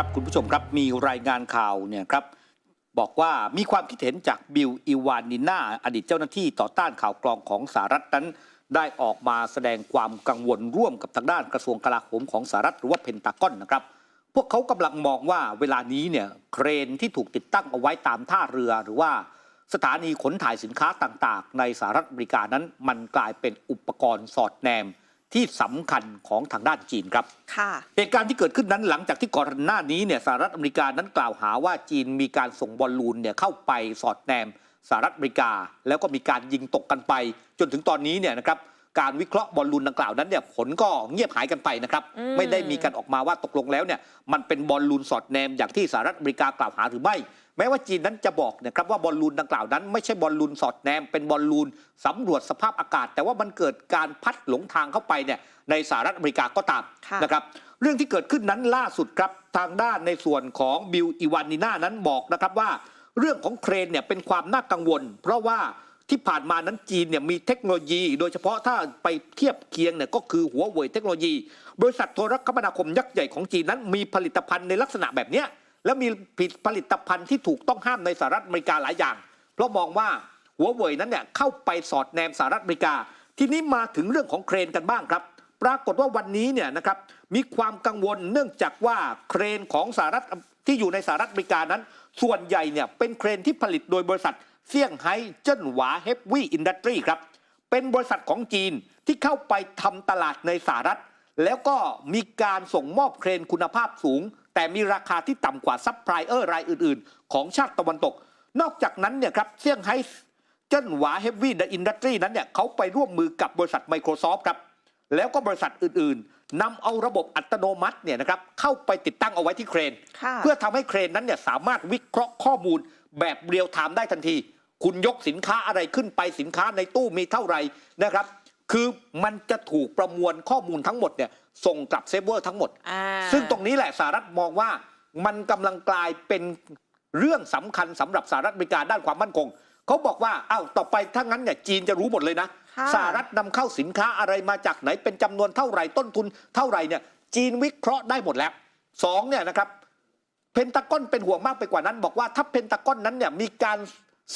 ครับคุณผู้ชมครับมีรายงานข่าวเนี่ยครับบอกว่ามีความคิดเห็นจากบิลอีวานิน่าอดีตเจ้าหน้าที่ต่อต้านข่าวกรองของสหรัฐนั้น ได้ออกมาแสดงความกังวลร่วมกับทางด้านกระทรวงกลาโหมของสหรัฐหรือว่าเพนตากอนนะครับ พวกเขากำลังมองว่าเวลานี้เนี่ยเครนที่ถูกติดตั้งเอาไว้ตามท่าเรือหรือว่าสถานีขนถ่ายสินค้าต่างๆ ในสหรัฐอเมริกานั้น มันกลายเป็นอุปกรณ์สอดแนม ที่สำคัญของทางด้านจีนครับค่ะเหตุการณ์ที่เกิดขึ้นนั้นหลังจากที่ก่อนหน้านี้เนี่ยสหรัฐอเมริกานั้นกล่าวหาว่าจีนมีการส่งบอลลูนเนี่ยเข้าไปสอดแนมสหรัฐอเมริกา แล้วก็มีการยิงตกกันไป จนถึงตอนนี้เนี่ยนะครับ การวิเคราะห์บอลลูนดังกล่าวนั้นเนี่ยผลก็เงียบหายกันไปนะครับอืมไม่ได้มีการออกมาว่าตกลงแล้วเนี่ยมันเป็นบอลลูนสอดแนมอย่างที่สหรัฐอเมริกากล่าวหาหรือไม่ แม้ว่าจีนนั้นจะบอกนะครับว่าบอลลูนดังกล่าวนั้น ไม่ใช่บอลลูนสอดแนมเป็นบอลลูนสำรวจสภาพอากาศ แต่ว่ามันเกิดการพัดหลงทางเข้าไปเนี่ยในสหรัฐอเมริกาก็ตามค่ะนะครับเรื่องที่เกิดขึ้นนั้นล่าสุดครับทางด้านในส่วนของบิลอีวานิน่านั้นบอกนะครับว่า เรื่องของเครนเนี่ยเป็นความน่ากังวล เพราะว่า ที่ผ่านมานั้นจีนเนี่ยมีเทคโนโลยี โดยเฉพาะถ้าไปเทียบเคียงเนี่ยก็คือหัวเว่ยเทคโนโลยี บริษัทโทรคมนาคมยักษ์ใหญ่ของจีนนั้นมีผลิตภัณฑ์ในลักษณะแบบเนี้ยแล้วมีผลิตภัณฑ์ที่ถูกต้องห้ามในสหรัฐอเมริกาหลายอย่าง เพราะมองว่าหัวเว่ยนั้นเนี่ยเข้าไปสอดแนมสหรัฐอเมริกา ทีนี้มาถึงเรื่องของเครนกันบ้างครับ ปรากฏว่าวันนี้เนี่ยนะครับมีความกังวลเนื่องจากว่าเครนของสหรัฐที่อยู่ในสหรัฐอเมริกานั้น ส่วนใหญ่เนี่ยเป็นเครนที่ผลิตโดยบริษัท เซี่ยงไฮ้เจิ้นหวาเฮฟวี่อินดัสทรีครับ เป็นบริษัทของจีนที่เข้าไปทำตลาดในสหรัฐ แล้วก็มีการส่งมอบเครนคุณภาพสูง แต่มีราคาที่ต่ำกว่าซัพพลายเออร์รายอื่น ๆ ของชาติตะวันตก นอกจากนั้นเนี่ยครับเซี่ยงไฮ้เจิ้นหวาเฮฟวี่อินดัสทรีนั้นเนี่ยเขาไปร่วมมือกับบริษัท Microsoft ครับแล้วก็บริษัทอื่นๆนำเอาระบบอัตโนมัติเนี่ยนะครับเข้าไปติดตั้งเอาไว้ที่เครนค่ะเพื่อทำให้เครนนั้นเนี่ยสามารถวิเคราะห์ข้อมูลแบบเรียลไทม์ได้ทันที คุณยกสินค้าอะไรขึ้นไปสินค้าในตู้มีเท่าไหร่นะครับ คือมันจะถูกประมวลข้อมูลทั้งหมดเนี่ยส่งกลับเซิร์ฟเวอร์ทั้งหมดอ่าซึ่งตรงนี้แหละสหรัฐมองว่ามันกำลังกลายเป็นเรื่องสำคัญสำหรับสหรัฐอเมริกาด้านความมั่นคงเขาบอกว่าอ้าวต่อไปถ้างั้นเนี่ยจีนจะรู้หมดเลยนะค่ะสหรัฐนำเข้าสินค้าอะไรมาจากไหนเป็นจำนวนเท่าไหร่ต้นทุนเท่าไหร่เนี่ยจีนวิเคราะห์ได้หมดแล้วสองเนี่ยนะครับเพนตากอนเป็นห่วงมากไปกว่านั้น บอกว่าถ้าเพนตากอนนั้นเนี่ยมีการ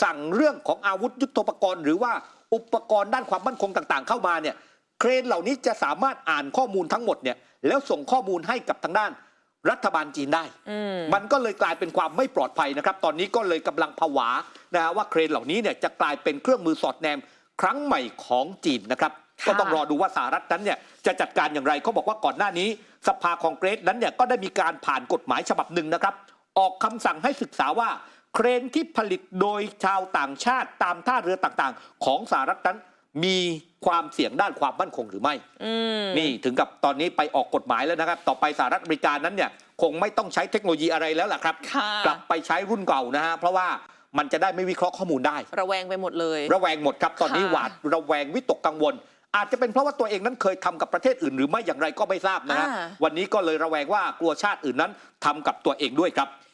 สั่งเรื่องของอาวุธยุทโธปกรณ์ หรือว่าอุปกรณ์ด้านความมั่นคงต่างๆ เข้ามาเนี่ยเครนเหล่านี้จะสามารถอ่านข้อมูลทั้งหมดเนี่ยแล้วส่งข้อมูลให้กับทางด้านรัฐบาลจีนได้อืมมันก็เลยกลายเป็นความไม่ปลอดภัยนะครับ ตอนนี้ก็เลยกำลังผวานะฮะว่าเครนเหล่านี้เนี่ยจะกลายเป็นเครื่องมือสอดแนมครั้งใหม่ของจีนนะครับค่ะก็ต้องรอดูว่าสหรัฐนั้นเนี่ยจะจัดการอย่างไรเขาบอกว่าก่อนหน้านี้ สภาคองเกรสนั้นเนี่ยก็ได้มีการผ่านกฎหมายฉบับหนึ่งนะครับ ออกคำสั่งให้ศึกษาว่า เครนที่ผลิตโดยชาวต่างชาติตามท่าเรือต่างๆ ของสหรัฐนั้นมีความเสี่ยงด้านความมั่นคงหรือไม่อืมนี่ถึงกับตอนนี้ไปออกกฎหมายแล้วนะครับ ต่อไปสหรัฐอเมริกานั้นเนี่ยคงไม่ต้องใช้เทคโนโลยีอะไรแล้วล่ะครับค่ะกลับไปใช้รุ่นเก่านะฮะเพราะว่ามันจะได้ไม่วิเคราะห์ข้อมูลได้ ระแวงไปหมดเลย ระแวงหมดครับ ตอนนี้ค่ะหวาดระแวงวิตกกังวล อาจจะเป็นเพราะว่าตัวเองนั้นเคยทำกับประเทศอื่นหรือไม่อย่างไรก็ไม่ทราบนะฮะอ่าวันนี้ก็เลยระแวงว่ากลัวชาติอื่นนั้นทำกับตัวเองด้วยครับ